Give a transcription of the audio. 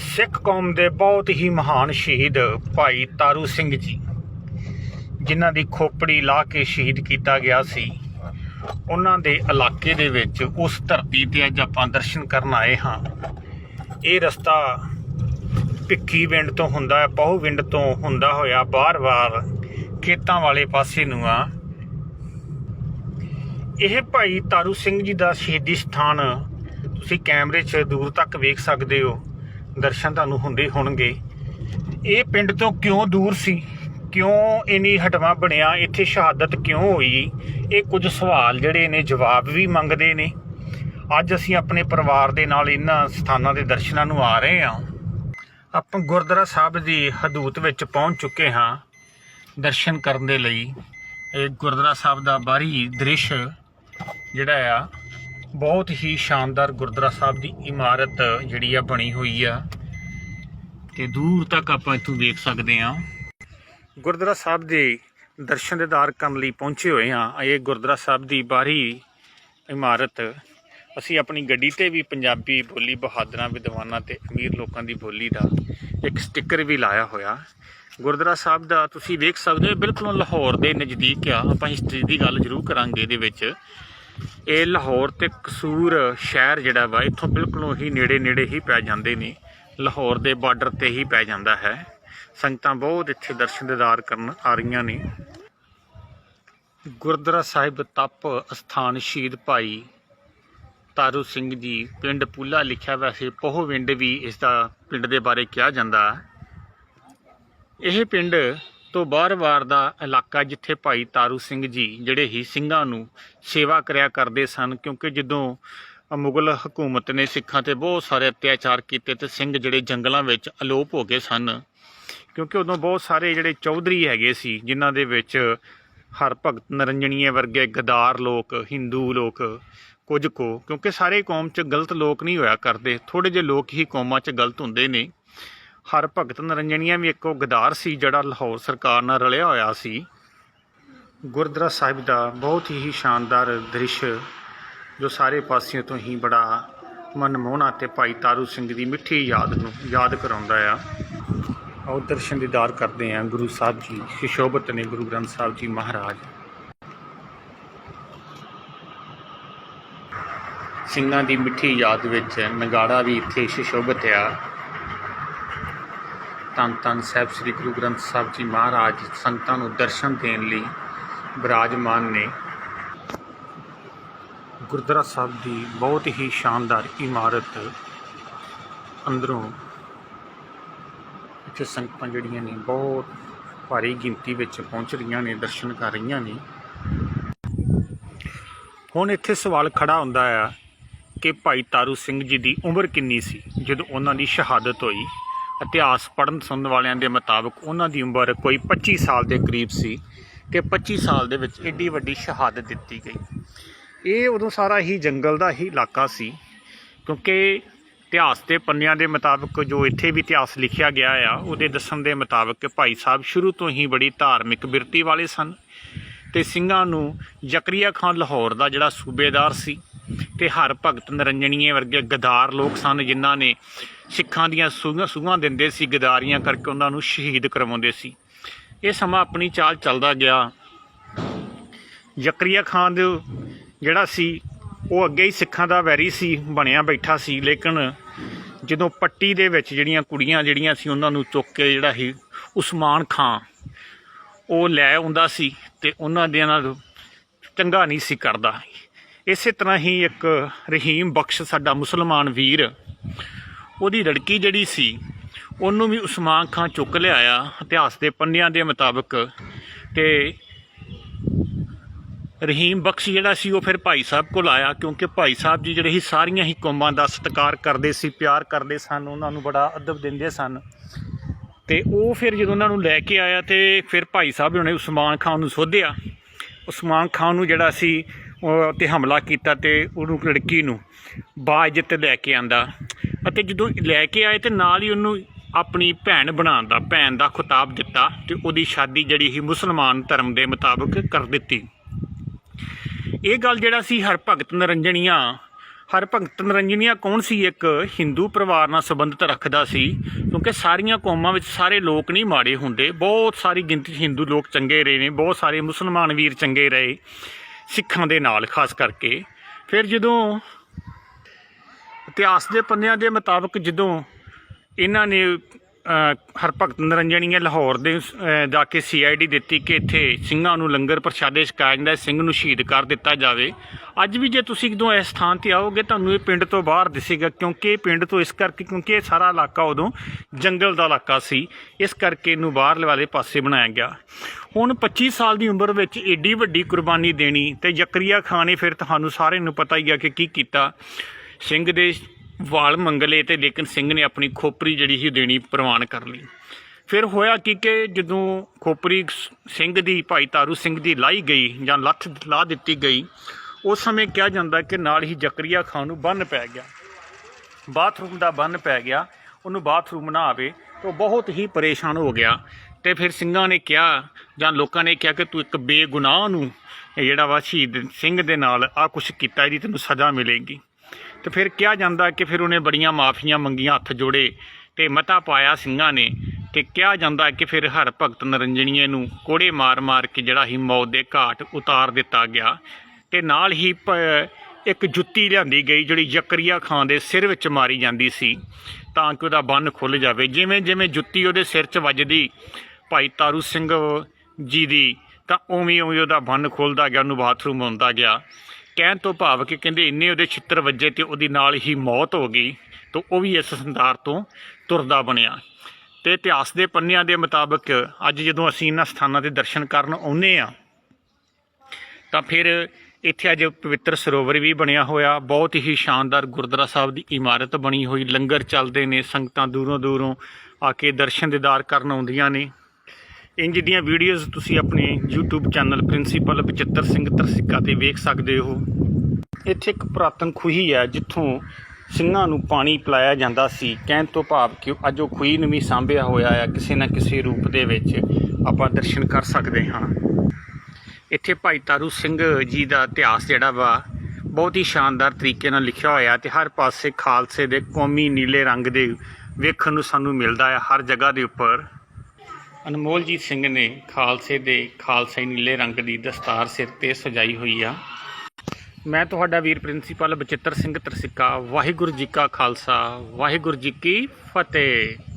ਸਿੱਖ ਕੌਮ ਦੇ ਬਹੁਤ ਹੀ ਮਹਾਨ ਸ਼ਹੀਦ ਭਾਈ ਤਾਰੂ ਸਿੰਘ ਜੀ, ਜਿਨ੍ਹਾਂ ਦੀ ਖੋਪੜੀ ਲਾ ਕੇ ਸ਼ਹੀਦ ਕੀਤਾ ਗਿਆ ਸੀ। ਉਹਨਾਂ ਦੇ ਇਲਾਕੇ ਦੇ ਵਿੱਚ ਉਸ ਧਰਤੀ ਤੇ ਅੱਜ ਆਪਾਂ ਦਰਸ਼ਨ ਕਰਨ ਆਏ ਹਾਂ। ਇਹ ਰਸਤਾ ਭਿੱਖੀ ਵਿੰਡ ਤੋਂ ਹੁੰਦਾ ਹੈ, ਪਹੂ ਵਿੰਡ ਤੋਂ ਹੁੰਦਾ ਹੋਇਆ ਬਾਰ-ਬਾਰ ਖੇਤਾਂ ਵਾਲੇ ਪਾਸੇ ਨੂੰ ਆ। ਇਹ ਭਾਈ ਤਾਰੂ ਸਿੰਘ ਜੀ ਦਾ ਸ਼ਹੀਦੀ ਸਥਾਨ ਤੁਸੀਂ ਕੈਮਰੇ 'ਚ ਦੂਰ ਤੱਕ ਵੇਖ ਸਕਦੇ ਹੋ। ਦਰਸ਼ਨ ਤੁਹਾਨੂੰ ਹੁੰਦੇ ਹੋਣਗੇ। ਇਹ ਪਿੰਡ ਤੋਂ ਕਿਉਂ ਦੂਰ ਸੀ? ਕਿਉਂ ਇਨੀ ਹਟਵਾ ਬਣਿਆ? ਇੱਥੇ ਸ਼ਹਾਦਤ ਕਿਉਂ ਹੋਈ? ਇਹ ਕੁਝ ਸਵਾਲ ਜਿਹੜੇ ਨੇ, ਜਵਾਬ ਵੀ ਮੰਗਦੇ ਨੇ। ਅੱਜ ਅਸੀਂ ਆਪਣੇ ਪਰਿਵਾਰ ਦੇ ਨਾਲ ਇਹਨਾਂ ਸਥਾਨਾਂ ਦੇ ਦਰਸ਼ਨਾਂ ਨੂੰ ਆ ਰਹੇ ਹਾਂ। ਆਪਾਂ ਗੁਰਦੁਆਰਾ ਸਾਹਿਬ ਦੀ ਹਦੂਤ ਵਿੱਚ ਪਹੁੰਚ ਚੁੱਕੇ ਹਾਂ ਦਰਸ਼ਨ ਕਰਨ ਦੇ ਲਈ। ਇਹ ਗੁਰਦੁਆਰਾ ਸਾਹਿਬ ਦਾ ਬਾਹਰੀ ਦ੍ਰਿਸ਼ ਜਿਹੜਾ ਆ ਬਹੁਤ ਹੀ ਸ਼ਾਨਦਾਰ ਗੁਰਦੁਆਰਾ ਸਾਹਿਬ ਦੀ ਇਮਾਰਤ ਜਿਹੜੀ ਆ ਬਣੀ ਹੋਈ ਆ। ਤੇ ਦੂਰ ਤੱਕ ਆਪਾਂ ਇੱਥੋਂ ਦੇਖ ਸਕਦੇ ਆ ਗੁਰਦੁਆਰਾ ਸਾਹਿਬ ਦੇ ਦਰਸ਼ਨ ਦੀਦਾਰ ਕਰਨ ਲਈ ਪਹੁੰਚੇ ਹੋਏ ਆ ਇਹ ਗੁਰਦੁਆਰਾ ਸਾਹਿਬ ਦੀ ਬਾਹਰੀ ਇਮਾਰਤ। ਅਸੀਂ ਆਪਣੀ ਗੱਡੀ ਤੇ ਵੀ ਪੰਜਾਬੀ ਬੋਲੀ ਬਹਾਦਰਾਂ, ਵਿਦਵਾਨਾਂ ਤੇ ਅਮੀਰ ਲੋਕਾਂ ਦੀ ਬੋਲੀ ਦਾ ਇੱਕ ਸਟicker ਵੀ ਲਾਇਆ ਹੋਇਆ। ਗੁਰਦੁਆਰਾ ਸਾਹਿਬ ਦਾ ਤੁਸੀਂ ਵੇਖ ਸਕਦੇ ਹੋ, ਬਿਲਕੁਲ ਲਾਹੌਰ ਦੇ ਨਜ਼ਦੀਕ ਆ। ਆਪਾਂ ਹਿਸਟਰੀ ਦੀ ਗੱਲ ਜ਼ਰੂਰ ਕਰਾਂਗੇ ਇਹਦੇ ਵਿੱਚ। ਇਹ ਲਾਹੌਰ ਤੇ ਕਸੂਰ ਸ਼ਹਿਰ ਜਿਹੜਾ ਵਾ, ਇੱਥੋਂ ਬਿਲਕੁਲ ਹੀ ਨੇੜੇ ਨੇੜੇ ਹੀ ਪੈ ਜਾਂਦੇ ਨੇ। ਲਾਹੌਰ ਦੇ ਬਾਰਡਰ ਤੇ ਹੀ ਪੈ ਜਾਂਦਾ ਹੈ। ਸੰਗਤਾਂ ਬਹੁਤ ਇੱਥੇ ਦਰਸ਼ਨ ਦੀਦਾਰ ਕਰਨ ਆ ਰਹੀਆਂ ਨੇ। ਗੁਰਦੁਆਰਾ ਸਾਹਿਬ ਤਪ ਅਸਥਾਨ ਸ਼ਹੀਦ ਭਾਈ ਤਾਰੂ ਸਿੰਘ ਜੀ, ਪਿੰਡ ਪੂਲਾ ਲਿਖਿਆ ਵੈਸੇ ਪੋਹਵਿੰਡ ਵੀ ਇਸ ਦਾ ਪਿੰਡ ਦੇ ਬਾਰੇ ਕਿਹਾ ਜਾਂਦਾ। ਹੈ ਇਹ ਪਿੰਡ ਤੋਂ ਬਾਹਰ-ਬਾਹਰ ਦਾ ਇਲਾਕਾ ਜਿੱਥੇ ਭਾਈ ਤਾਰੂ ਸਿੰਘ ਜੀ ਜਿਹੜੇ ਹੀ ਸਿੰਘਾਂ ਨੂੰ ਸੇਵਾ ਕਰਿਆ ਕਰਦੇ ਸਨ, ਕਿਉਂਕਿ ਜਦੋਂ ਮੁਗਲ ਹਕੂਮਤ ਨੇ ਸਿੱਖਾਂ ਤੇ ਬਹੁਤ ਸਾਰੇ ਅਤਿਆਚਾਰ ਕੀਤੇ ਤੇ ਸਿੰਘ ਜਿਹੜੇ ਜੰਗਲਾਂ ਵਿੱਚ ਅਲੋਪ ਹੋ ਗਏ ਸਨ, ਕਿਉਂਕਿ ਉਦੋਂ ਬਹੁਤ ਸਾਰੇ ਜਿਹੜੇ ਚੌਧਰੀ ਹੈਗੇ ਸੀ, ਜਿਨ੍ਹਾਂ ਦੇ ਵਿੱਚ ਹਰ ਭਗਤ ਨਰੰਜਣੀਏ ਵਰਗੇ ਗਦਾਰ ਲੋਕ, ਹਿੰਦੂ ਲੋਕ, ਕੁਝ ਕੋ, ਕਿਉਂਕਿ ਸਾਰੇ ਕੌਮ 'ਚ ਗਲਤ ਲੋਕ ਨਹੀਂ ਹੋਇਆ ਕਰਦੇ ਥੋੜੇ ਜਿਹੇ ਲੋਕ ਹੀ ਕੌਮਾਂ 'ਚ ਗਲਤ ਹੁੰਦੇ ਨੇ। ਹਰ ਭਗਤ ਨਰੰਜਣੀਆਂ ਵੀ ਇੱਕੋ ਗਦਾਰ ਸੀ, ਜਿਹੜਾ ਲਾਹੌਰ ਸਰਕਾਰ ਨਾਲ ਰਲਿਆ ਹੋਇਆ ਸੀ। ਗੁਰਦੁਆਰਾ ਸਾਹਿਬ ਦਾ ਬਹੁਤ ਹੀ ਸ਼ਾਨਦਾਰ ਦ੍ਰਿਸ਼, ਜੋ ਸਾਰੇ ਪਾਸਿਆਂ ਤੋਂ ਹੀ ਬੜਾ ਮਨਮੋਹਣਾ ਤੇ ਭਾਈ ਤਾਰੂ ਸਿੰਘ ਦੀ ਮਿੱਠੀ ਯਾਦ ਨੂੰ ਯਾਦ ਕਰਾਉਂਦਾ ਆ। ਆਓ ਦਰਸ਼ਨ ਦੀਦਾਰ ਕਰਦੇ ਆ ਗੁਰੂ ਸਾਹਿਬ ਜੀ, ਸ਼ਿਸ਼ੋਭਤ ਨੇ ਗੁਰੂ ਗ੍ਰੰਥ ਸਾਹਿਬ ਜੀ ਮਹਾਰਾਜ। ਸਿੰਘਾਂ ਦੀ ਮਿੱਠੀ ਯਾਦ ਵਿੱਚ ਨਗਾੜਾ ਵੀ ਇੱਥੇ ਸ਼ਿਸ਼ੋਭਤ ਆ। ਧੰਨ ਧੰਨ ਸਾਹਿਬ ਸ੍ਰੀ ਗੁਰੂ ਗ੍ਰੰਥ ਸਾਹਿਬ ਜੀ ਮਹਾਰਾਜ ਸੰਗਤਾਂ ਨੂੰ ਦਰਸ਼ਨ ਦੇਣ ਲਈ ਬਿਰਾਜਮਾਨ ਨੇ। ਗੁਰਦੁਆਰਾ ਸਾਹਿਬ ਦੀ ਬਹੁਤ ਹੀ ਸ਼ਾਨਦਾਰ ਇਮਾਰਤ ਅੰਦਰੋਂ ਇੱਥੇ ਸੰਗਤਾਂ ਜਿਹੜੀਆਂ ਨੇ ਬਹੁਤ ਭਾਰੀ ਗਿਣਤੀ ਵਿੱਚ ਪਹੁੰਚ ਰਹੀਆਂ ਨੇ, ਦਰਸ਼ਨ ਕਰ ਰਹੀਆਂ ਨੇ। ਹੁਣ ਇੱਥੇ ਸਵਾਲ ਖੜਾ ਹੁੰਦਾ ਆ ਕਿ ਭਾਈ ਤਾਰੂ ਸਿੰਘ ਜੀ ਦੀ ਉਮਰ ਕਿੰਨੀ ਸੀ? ਜਦੋਂ ਉਹਨਾਂ ਦੀ ਸ਼ਹਾਦਤ ਹੋਈ ਇਤਿਹਾਸ ਪੜ੍ਹਨ ਸੁਣਨ ਵਾਲਿਆਂ ਦੇ ਮੁਤਾਬਕ ਉਹਨਾਂ ਦੀ ਉਮਰ ਕੋਈ 25 ਸਾਲ ਦੇ ਕਰੀਬ ਸੀ ਕਿ 25 ਸਾਲ ਦੇ ਵਿੱਚ ਏਡੀ ਵੱਡੀ ਸ਼ਹਾਦਤ ਦਿੱਤੀ ਗਈ। ਇਹ ਉਦੋਂ ਸਾਰਾ ਹੀ ਜੰਗਲ ਦਾ ਹੀ ਇਲਾਕਾ ਸੀ, ਕਿਉਂਕਿ ਇਤਿਹਾਸ ਦੇ ਪੰਨਿਆਂ ਦੇ ਮੁਤਾਬਕ ਜੋ ਇੱਥੇ ਵੀ ਇਤਿਹਾਸ ਲਿਖਿਆ ਗਿਆ ਆ, ਉਹਦੇ ਦੱਸਣ ਦੇ ਮੁਤਾਬਕ ਕਿ ਭਾਈ ਸਾਹਿਬ ਸ਼ੁਰੂ ਤੋਂ ਹੀ ਬੜੀ ਧਾਰਮਿਕ ਬਿਰਤੀ ਵਾਲੇ ਸਨ ਤੇ ਸਿੰਘਾਂ ਨੂੰ ਜ਼ਕਰੀਆ ਖਾਨ ਲਾਹੌਰ ਦਾ ਜਿਹੜਾ ਸੂਬੇਦਾਰ ਸੀ ਤੇ ਹਰ ਭਗਤ ਨਰੰਜਣੀਏ ਵਰਗੇ ਗਦਾਰ ਲੋਕ ਸਨ ਜਿਨ੍ਹਾਂ ਨੇ ਸਿੱਖਾਂ ਦੀਆਂ ਸੂਹਾਂ ਸੂਹਾਂ ਦਿੰਦੇ ਸੀ, ਗਦਾਰੀਆਂ ਕਰਕੇ ਉਹਨਾਂ ਨੂੰ ਸ਼ਹੀਦ ਕਰਵਾਉਂਦੇ ਸੀ। ਇਹ ਸਮਾਂ ਆਪਣੀ ਚਾਲ ਚੱਲਦਾ ਗਿਆ। ਜ਼ਕਰੀਆ ਖਾਨ ਦੇ ਜਿਹੜਾ ਸੀ, ਉਹ ਅੱਗੇ ਹੀ ਸਿੱਖਾਂ ਦਾ ਵੈਰੀ ਸੀ, ਬਣਿਆ ਬੈਠਾ ਸੀ। ਲੇਕਿਨ ਜਦੋਂ ਪੱਟੀ ਦੇ ਵਿੱਚ ਜਿਹੜੀਆਂ ਕੁੜੀਆਂ ਜਿਹੜੀਆਂ ਸੀ, ਉਹਨਾਂ ਨੂੰ ਚੁੱਕ ਕੇ ਜਿਹੜਾ ਸੀ, ਉਸਮਾਨ ਖਾਂ ਉਹ ਲੈ ਆਉਂਦਾ ਸੀ ਤੇ ਉਹਨਾਂ ਦੇ ਨਾਲ ਚੰਗਾ ਨਹੀਂ ਸੀ ਕਰਦਾ। ਇਸੇ ਤਰ੍ਹਾਂ ਹੀ ਇੱਕ ਰਹੀਮ ਬਖਸ਼ ਸਾਡਾ ਮੁਸਲਮਾਨ ਵੀਰ ਉਹਦੀ ਲੜਕੀ ਜਿਹੜੀ ਸੀ, ਉਹਨੂੰ ਵੀ ਉਸਮਾਨ ਖਾਂ ਚੁੱਕ ਲਿਆਇਆ, ਇਤਿਹਾਸ ਦੇ ਪੰਨਿਆਂ ਦੇ ਮੁਤਾਬਕ। ਤੇ ਰਹੀਮ ਬਖਸ਼ ਜਿਹੜਾ ਸੀ, ਉਹ ਫਿਰ ਭਾਈ ਸਾਹਿਬ ਕੋਲ ਆਇਆ, ਕਿਉਂਕਿ ਭਾਈ ਸਾਹਿਬ ਜੀ ਜਿਹੜੇ ਸੀ, ਸਾਰੀਆਂ ਹੀ ਕੌਮਾਂ ਦਾ ਸਤਿਕਾਰ ਕਰਦੇ ਸੀ, ਪਿਆਰ ਕਰਦੇ ਸਨ, ਉਹਨਾਂ ਨੂੰ ਬੜਾ ਅਦਬ ਦਿੰਦੇ ਸਨ। ਤੇ ਉਹ ਫਿਰ ਜਦੋਂ ਉਹਨਾਂ ਨੂੰ ਲੈ ਕੇ ਆਇਆ, ਤੇ ਫਿਰ ਭਾਈ ਸਾਹਿਬ ਨੇ ਉਸਮਾਨ ਖਾਨ ਨੂੰ ਸੋਧਿਆ। ਉਸਮਾਨ ਖਾਨ ਨੂੰ ਜਿਹੜਾ ਸੀ, ਉਹ ਤੇ ਹਮਲਾ ਕੀਤਾ ਤੇ ਉਹਨੂੰ ਲੜਕੀ ਨੂੰ ਬਾਇਜ਼ਤ ਲੈ ਕੇ ਆਂਦਾ। ਅਤੇ ਜਦੋਂ ਲੈ ਕੇ ਆਏ ਤੇ ਨਾਲ ਹੀ ਉਹਨੂੰ ਆਪਣੀ ਭੈਣ ਬਣਾਉਣ ਦਾ, ਭੈਣ ਦਾ ਖਿਤਾਬ ਦਿੱਤਾ ਤੇ ਉਹਦੀ ਸ਼ਾਦੀ ਜਿਹੜੀ ਸੀ ਮੁਸਲਮਾਨ ਧਰਮ ਦੇ ਮੁਤਾਬਕ ਕਰ ਦਿੱਤੀ। ਇਹ ਗੱਲ ਜਿਹੜਾ ਸੀ ਹਰ ਭਗਤ ਨਰੰਜਣੀਆਂ, ਹਰਭਗਤ ਨਰੰਜਨੀਆ ਕੌਣ ਸੀ? ਇੱਕ ਹਿੰਦੂ ਪਰਿਵਾਰ ਨਾਲ ਸੰਬੰਧਿਤ ਰੱਖਦਾ ਸੀ, ਕਿਉਂਕਿ ਸਾਰੀਆਂ ਕੌਮਾਂ ਵਿੱਚ ਸਾਰੇ ਲੋਕ ਨਹੀਂ ਮਾੜੇ ਹੁੰਦੇ। ਬਹੁਤ ਸਾਰੀ ਗਿਣਤੀ ਹਿੰਦੂ ਲੋਕ ਚੰਗੇ ਰਹੇ ਨੇ, ਬਹੁਤ ਸਾਰੇ ਮੁਸਲਮਾਨ ਵੀਰ ਚੰਗੇ ਰਹੇ ਸਿੱਖਾਂ ਦੇ ਨਾਲ, ਖਾਸ ਕਰਕੇ। ਫਿਰ ਜਦੋਂ ਇਤਿਹਾਸ ਦੇ ਪੰਨਿਆਂ ਦੇ ਮੁਤਾਬਕ ਜਦੋਂ ਇਹਨਾਂ ਨੇ ਅਹ, ਹਰਭਗਤ ਨਰੰਜਣੀਏ ਲਾਹੌਰ ਦੇ ਜਾ ਕੇ ਸੀਆਈਡੀ ਦਿੱਤੀ ਕਿ ਇੱਥੇ ਸਿੰਘਾਂ ਨੂੰ ਲੰਗਰ ਪ੍ਰਸ਼ਾਦੇ ਛਕਾਇਆ ਜਾਂਦਾ ਸਿੰਘ ਨੂੰ ਸ਼ਹੀਦ ਕਰ ਦਿੱਤਾ ਜਾਵੇ। ਅੱਜ ਵੀ ਜੇ ਤੁਸੀਂ ਜਦੋਂ ਇਸ ਥਾਂ ਤੇ ਆਓਗੇ ਤੁਹਾਨੂੰ ਇਹ ਪਿੰਡ ਤੋਂ ਬਾਹਰ ਦਿਸੇਗਾ ਕਿਉਂਕਿ ਇਹ ਪਿੰਡ ਤੋਂ ਇਸ ਕਰਕੇ ਕਿਉਂਕਿ ਇਹ ਸਾਰਾ ਇਲਾਕਾ ਉਦੋਂ ਜੰਗਲ ਦਾ ਇਲਾਕਾ ਸੀ ਇਸ ਕਰਕੇ ਇਹਨੂੰ ਬਾਹਰਲੇ ਵਾਲੇ ਪਾਸੇ ਬਣਾਇਆ ਗਿਆ। ਹੁਣ 25 ਸਾਲ ਦੀ ਉਮਰ ਵਿੱਚ ਏਡੀ ਵੱਡੀ ਕੁਰਬਾਨੀ ਦੇਣੀ ਤੇ ਜ਼ਕਰੀਆ ਖਾਨ ਨੇ ਫਿਰ ਤੁਹਾਨੂੰ ਸਾਰਿਆਂ ਨੂੰ ਪਤਾ ਹੀ ਆ ਕਿ ਕੀ ਕੀਤਾ। ਸਿੰਘ ਦੇ ਵਾਲ ਮੰਗਲੇ ਤੇ, ਲੇਕਿਨ ਸਿੰਘ ਨੇ ਆਪਣੀ ਖੋਪਰੀ ਜਿਹੜੀ ਸੀ ਦੇਣੀ ਪ੍ਰਵਾਨ ਕਰ ਲਈ। ਫਿਰ ਹੋਇਆ ਕਿ ਕਿ ਜਦੋਂ ਖੋਪਰੀ ਸਿੰਘ ਦੀ, ਭਾਈ ਤਾਰੂ ਸਿੰਘ ਦੀ ਲਾਈ ਗਈ ਜਾਂ ਲੱਥ ਲਾ ਦਿੱਤੀ ਗਈ, ਉਸ ਸਮੇਂ ਕਿਹਾ ਜਾਂਦਾ ਕਿ ਨਾਲ ਹੀ ਜ਼ਕਰੀਆ ਖਾਨ ਨੂੰ ਬੰਨ ਪੈ ਗਿਆ। ਬਾਥਰੂਮ ਦਾ ਬੰਨ ਪੈ ਗਿਆ, ਉਹਨੂੰ ਬਾਥਰੂਮ ਨਾ ਆਵੇ ਤਾਂ ਉਹ ਬਹੁਤ ਹੀ ਪਰੇਸ਼ਾਨ ਹੋ ਗਿਆ। ਤੇ ਫਿਰ ਸਿੰਘਾਂ ਨੇ ਕਿਹਾ ਜਾਂ ਲੋਕਾਂ ਨੇ ਕਿਹਾ ਕਿ ਤੂੰ ਇੱਕ ਬੇਗੁਨਾਹ ਨੂੰ ਜਿਹੜਾ ਵਾ ਸ਼ਹੀਦ ਸਿੰਘ ਦੇ ਨਾਲ ਆ ਕੁਛ ਕੀਤਾ, ਇਹਦੀ ਤੈਨੂੰ ਸਜ਼ਾ ਮਿਲੇਗੀ। ਤੇ ਫਿਰ ਕਿਹਾ ਜਾਂਦਾ ਕਿ ਫਿਰ ਉਹਨੇ ਬੜੀਆਂ ਮਾਫੀਆਂ ਮੰਗੀਆਂ, ਹੱਥ ਜੋੜੇ ਤੇ ਮਤਾ ਪਾਇਆ ਸਿੰਘਾਂ ਨੇ ਤੇ ਕਿਹਾ ਜਾਂਦਾ ਕਿ ਫਿਰ ਹਰ ਭਗਤ ਨਰੰਜਣੀਏ ਨੂੰ ਕੋੜੇ ਮਾਰ-ਮਾਰ ਕੇ ਜਿਹੜਾ ਹੀ ਮੌਤ ਦੇ ਘਾਟ ਉਤਾਰ ਦਿੱਤਾ ਗਿਆ ਤੇ ਨਾਲ ਹੀ ਪ- ਇੱਕ ਜੁੱਤੀ ਲਿਆਂਦੀ ਗਈ ਜਿਹੜੀ ਜ਼ਕਰੀਆ ਖਾਨ ਦੇ ਸਿਰ ਵਿੱਚ ਮਾਰੀ ਜਾਂਦੀ ਸੀ ਤਾਂ ਕਿ ਉਹਦਾ ਬੰਨ ਖੁੱਲ ਜਾਵੇ। ਜਿਵੇਂ ਜਿਵੇਂ ਜੁੱਤੀ ਉਹਦੇ ਸਿਰ 'ਚ ਵੱਜਦੀ ਭਾਈ ਤਾਰੂ ਸਿੰਘ ਜੀ ਦੀ ਤਾਂ ਉਵੇਂ ਉਵੇਂ ਉਹਦਾ ਬੰਨ ਖੁੱਲਦਾ ਗਿਆ, ਉਹਨੂੰ ਬਾਥਰੂਮ ਆਉਂਦਾ ਗਿਆ। ਕਹਿਣ ਤੋਂ ਭਾਵ ਕਿ ਕਹਿੰਦੇ ਇੰਨੇ ਉਹਦੇ ਛਿੱਤਰ ਵੱਜੇ ਤੇ ਉਹਦੀ ਨਾਲ ਹੀ ਮੌਤ ਹੋ ਗਈ, ਤਾਂ ਉਹ ਵੀ ਇਸ ਸੰਸਾਰ ਤੋਂ ਤੁਰਦਾ ਬਣਿਆ। ਤੇ ਇਤਿਹਾਸ ਦੇ ਪੰਨਿਆਂ ਦੇ ਮੁਤਾਬਕ ਅੱਜ ਜਦੋਂ ਅਸੀਂ ਇਹਨਾਂ ਸਥਾਨਾਂ ਦੇ ਦਰਸ਼ਨ ਕਰਨ ਆਉਨੇ ਆ ਤਾਂ ਫਿਰ ਇੱਥੇ ਅੱਜ ਪਵਿੱਤਰ ਸਰੋਵਰ ਵੀ ਬਣਿਆ ਹੋਇਆ, ਬਹੁਤ ਹੀ ਸ਼ਾਨਦਾਰ ਗੁਰਦੁਆਰਾ ਸਾਹਿਬ ਦੀ ਇਮਾਰਤ ਬਣੀ ਹੋਈ, ਲੰਗਰ ਚੱਲਦੇ ਨੇ, ਸੰਗਤਾਂ ਦੂਰੋਂ ਦੂਰੋਂ ਆ ਕੇ ਦਰਸ਼ਨ ਦੀਦਾਰ ਕਰਨ ਆਉਂਦੀਆਂ ਨੇ। ਇੰਜ ਦੀਆਂ ਵੀਡੀਓਜ਼ ਤੁਸੀਂ ਆਪਣੇ YouTube channel principal Bachittar Singh Tarsikka ਤੇ ਵੇਖ ਸਕਦੇ ਹੋ। ਇੱਥੇ ਇੱਕ ਪੁਰਾਤਨ ਖੂਹੀ ਹੈ ਜਿੱਥੋਂ ਸਿੰਘਾਂ ਨੂੰ ਪਾਣੀ ਪਿਲਾਇਆ ਜਾਂਦਾ ਸੀ। ਕਹਿਣ ਤੋਂ ਭਾਵ ਕਿ ਅੱਜ ਉਹ ਖੂਹੀ ਨੂੰ ਵੀ ਸਾਂਭਿਆ ਹੋਇਆ ਹੈ, ਕਿਸੇ ਨਾ ਕਿਸੇ ਰੂਪ ਦੇ ਵਿੱਚ ਆਪਾਂ ਦਰਸ਼ਨ ਕਰ ਸਕਦੇ ਹਾਂ। ਇੱਥੇ ਭਾਈ ਤਾਰੂ ਸਿੰਘ ਜੀ ਦਾ ਇਤਿਹਾਸ ਜਿਹੜਾ ਵਾ, ਬਹੁਤ ਹੀ ਸ਼ਾਨਦਾਰ ਤਰੀਕੇ ਨਾਲ ਲਿਖਿਆ ਹੋਇਆ ਤੇ ਹਰ ਪਾਸੇ ਖਾਲਸੇ ਦੇ ਕੌਮੀ ਨੀਲੇ ਰੰਗ ਦੇ ਵੇਖਣ ਨੂੰ ਸਾਨੂੰ ਮਿਲਦਾ ਹੈ, ਹਰ ਜਗ੍ਹਾ ਦੇ ਉੱਪਰ। ਅਨਮੋਲਜੀਤ ਸਿੰਘ ਨੇ ਖਾਲਸੇ ਦੇ ਖਾਲਸਾਈ ਨੀਲੇ ਰੰਗ ਦੀ ਦਸਤਾਰ ਸਿਰ ਤੇ ਸਜਾਈ ਹੋਈ ਆ। ਮੈਂ ਤੁਹਾਡਾ ਵੀਰ ਪ੍ਰਿੰਸੀਪਲ ਬਚਿੱਤਰ ਸਿੰਘ ਤਰਸਿੱਕਾ। ਵਾਹਿਗੁਰੂ ਜੀ ਕਾ ਖਾਲਸਾ। ਵਾਹਿਗੁਰੂ ਜੀ ਕੀ ਫਤਿਹ।